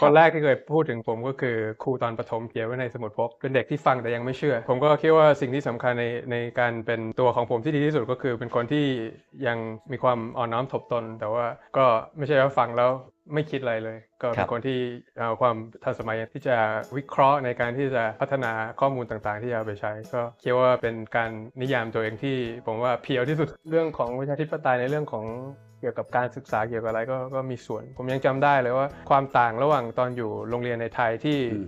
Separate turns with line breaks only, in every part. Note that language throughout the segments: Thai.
คนแรกที่เคยพูดถึงผมก็คือครูตอนประถมเขียนไว้ในสมุดพกเป็นเด็กที่ฟังแต่ยังไม่เชื่อ ผมก็คิดว่าสิ่งที่สำคัญในในการเป็นตัวของผมที่ดีที่สุดก็คือ เป็นคนที่ยังมีความอ่อนน้อมถ่อมตน แต่ว่าก็ไม่ใช่ว่าฟังแล้วไม่คิดอะไรเลย ก็เป็นคนที่เอาความทันสมัยที่จะวิเคราะห์ในการที่จะพัฒนาข้อมูลต่างๆ ที่จะเอาไปใช้ ก็คิดว่าเป็นการนิยามตัวเองที่ผมว่าเพียวที่สุดเรื่องของประชาธิปไตยในเรื่องของ กี่ยวกับการศึกษาเกี่ยวกับอะไรก็ก็มีส่วน ผมยังจำได้เลยว่า ความต่างระหว่างตอนอยู่โรงเรียนในไทยที่
อืม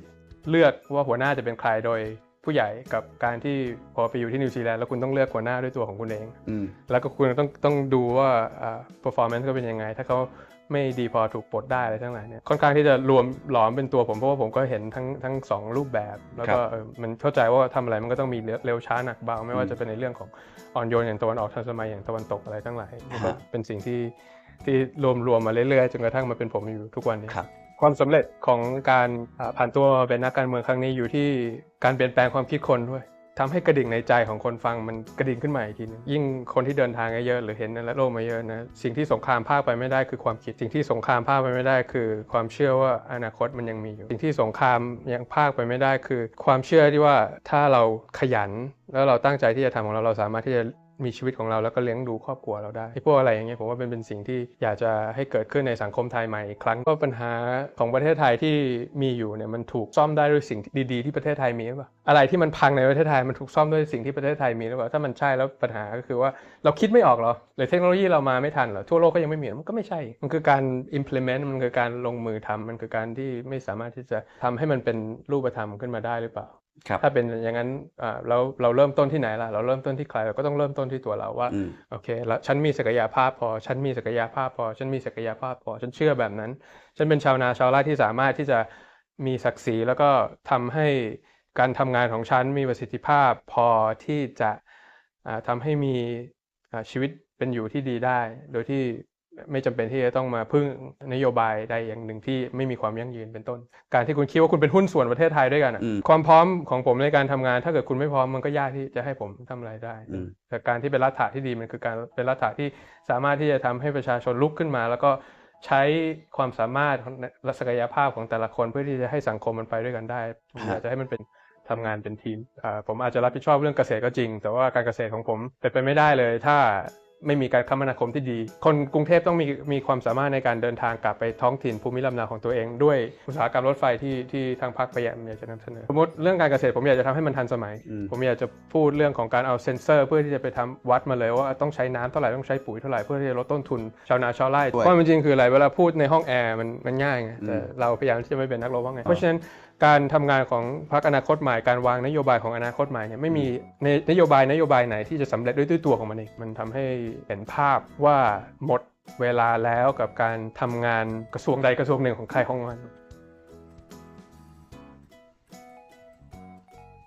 เลือกว่าหัวหน้าจะเป็นใครโดยผู้ใหญ่กับการที่พอไปอยู่ที่นิวซีแลนด์แล้วคุณต้องเลือกหัวหน้าด้วยตัวของคุณเอง
อืม
แล้วก็คุณต้องต้องดูว่าอ่า performance เขาเป็นยังไง ถ้าเขา ไม่ดีพอถูกปลดได้อะไรทั้งหลายเนี่ยค่อนข้างที่จะรวมหลอมเป็นตัวผมเพราะว่าผมก็เห็นทั้งทั้งสองรูปแบบ แล้วก็เออมันเข้าใจว่าทำอะไรมันก็ต้องมีเร็วช้าหนักเบาไม่ว่าจะเป็นในเรื่องของอ่อนโยนอย่างตะวันออกทันสมัยอย่างตะวันตกอะไรทั้งหลายนี่ก็เป็นสิ่งที่ที่รวมรวมมาเรื่อยๆจนกระทั่งมาเป็นผมอยู่ทุกวันนี้
ครับ
ความสำเร็จของการอ่าผ่านตัวมาเป็นนักการเมืองครั้งนี้อยู่ที่การเปลี่ยนแปลงความคิดคนด้วย ทำให้กระดิ่งในใจของคนฟังมันกระดิ่งขึ้นมาอีกทีนึงยิ่งคนที่เดินทางเยอะหรือเห็นและโลกมาเยอะนะสิ่งที่สงครามภาคไปไม่ได้คือความคิดสิ่งที่สงครามภาคไปไม่ได้ คือความเชื่อว่าอนาคตมันยังมีอยู่สิ่งที่สงครามยังภาคไปไม่ได้ คือ ความเชื่อที่ว่าถ้าเราขยัน แล้วเราตั้งใจที่จะทำของเราเราสามารถที่จะ มีชีวิตของเราแล้วก็เลี้ยงดูครอบครัวเราได้ไอพวกอะไรอย่างเงี้ยผมว่าเป็นเป็นสิ่งที่อยากจะให้เกิดขึ้นในสังคมไทยใหม่อีกครั้งก็ปัญหาของประเทศไทยที่มีอยู่เนี่ยมันถูกซ่อมได้ด้วยสิ่งดีๆที่ประเทศไทยมีหรือเปล่าอะไรที่มันพังในประเทศไทยมันถูกซ่อมด้วยสิ่งที่ประเทศไทยมีหรือเปล่าถ้ามันใช่แล้วปัญหาก็คือว่าเราคิดไม่ออกเหรอหรือเทคโนโลยีเรามาไม่ทันเหรอทั่วโลกก็ยังไม่มีมันก็ไม่ใช่ มันคือการ implement มันคือการลงมือทำมันคือการที่ไม่สามารถที่จะทำให้มันเป็นรูปธรรมขึ้นมาได้หรือเปล่า ถ้าเป็นอย่างนั้นอ่าเราเราเริ่มต้นที่ไหนล่ะ เราเริ่มต้นที่ใครเราก็ต้องเริ่มต้นที่ตัวเราว่า
อืม
โอเคแล้วฉันมีศักยภาพพอ ฉันมีศักยภาพพอ ฉันมีศักยภาพพอ ฉันเชื่อแบบนั้น ฉันเป็นชาวนาชาวไร่ที่สามารถที่จะมีศักดิ์ศรีแล้วก็ทำให้การทำงานของฉันมีประสิทธิภาพพอที่จะอ่าทำให้มีอ่าชีวิตเป็นอยู่ที่ดีได้ โดยที่ ไม่จำเป็นที่จะต้องมาพึ่งนโยบายใดอย่างหนึ่งที่ไม่มีความยั่งยืนเป็นต้น การที่คุณคิดว่าคุณเป็นหุ้นส่วนประเทศไทยด้วยกันอะ
อืม
ความพร้อมของผมในการทำงาน ถ้าเกิดคุณไม่พร้อมมันก็ยากที่จะให้ผมทำอะไรได้
อืม
แต่การที่เป็นรัฐะที่ดีมันคือการเป็นรัฐะที่สามารถที่จะทำให้ประชาชนลุกขึ้นมา แล้วก็ใช้ความสามารถของและศักยภาพของแต่ละคนเพื่อที่จะให้สังคมมันไปด้วยกันได้ผมอยากจะให้มันเป็นทำงานเป็นทีมอ่าผมอาจจะรับผิดชอบเรื่องเกษตรก็จริง แต่ว่าการเกษตรของผมเป็นไปไม่ได้เลย ถ้า ไม่มีการคมนาคมที่ดี คนกรุงเทพต้องมีมีความสามารถในการเดินทางกลับไปท้องถิ่นภูมิลำเนาของตัวเอง ด้วยอุตสาหกรรมรถไฟที่ที่ทางพรรคพยายามอยากจะนำเสนอสมมติเรื่องการเกษตรผมอยากจะทำให้มันทันสมัย
อืม
ผมอยากจะพูดเรื่องของการเอาเซ็นเซอร์ เพื่อที่จะไปทำวัดมาเลยว่าต้องใช้น้ำเท่าไหร่ต้องใช้ปุ๋ยเท่าไหร่เพื่อที่จะลดต้นทุนชาวนาชาวไร่
ด้วย
เพราะมันจริงคืออะไรเวลาพูดในห้องแอร์มันมันง่ายไงแต่
อืม
เราพยายามที่จะไม่เป็นนักรบว่าไงเพราะฉะนั้น การทำงานของพรรคอนาคตใหม่การวางนโยบายของอนาคตใหม่เนี่ยไม่มีในนโยบายนโยบายไหนที่จะสำเร็จด้วยด้วยตัวของมันเองมันทำให้เห็นภาพว่าหมดเวลาแล้วกับการทำงานกระทรวงใดกระทรวงหนึ่งของใครของมัน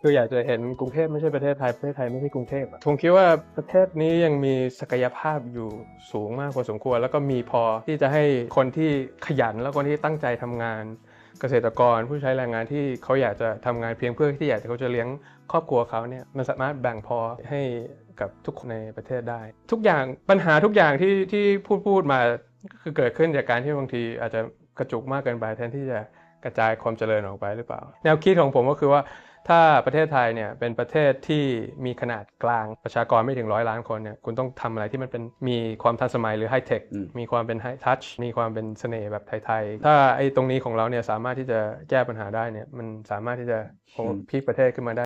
คืออยากจะเห็นกรุงเทพไม่ใช่ประเทศไทยประเทศไทยไม่ใช่กรุงเทพอะผมคิดว่าประเทศนี้ยังมีศักยภาพอยู่สูงมากพอสมควร แล้วก็มีพอที่จะให้คนที่ขยันแล้วคนที่ตั้งใจทำงาน เกษตรกรผู้ใช้แรงงานที่เขาอยากจะทำงานเพียงเพื่อที่อยากจะเขาจะเลี้ยงครอบครัวเขาเนี่ยมันสามารถแบ่งพอให้กับทุกคนในประเทศได้ ทุกอย่างปัญหาทุกอย่างที่ที่พูดพูดมาคือเกิดขึ้นจากการที่บางทีอาจจะกระจุกมากเกินไปแทนที่จะกระจายความเจริญออกไปหรือเปล่า แนวคิดของผมก็คือว่า ถ้าประเทศไทยเนี่ยเป็นประเทศที่มีขนาดกลางประชากรไม่ถึงร้อยล้านคนเนี่ยคุณต้องทำอะไรที่มันเป็นมีความทันสมัยหรือไฮเทค
อืม
มีความเป็นไฮทัชมีความเป็นเสน่ห์แบบไทยๆ ถ้าไอ้ตรงนี้ของเราเนี่ยสามารถที่จะแก้ปัญหาได้เนี่ยมันสามารถที่จะพลิกประเทศขึ้นมาได้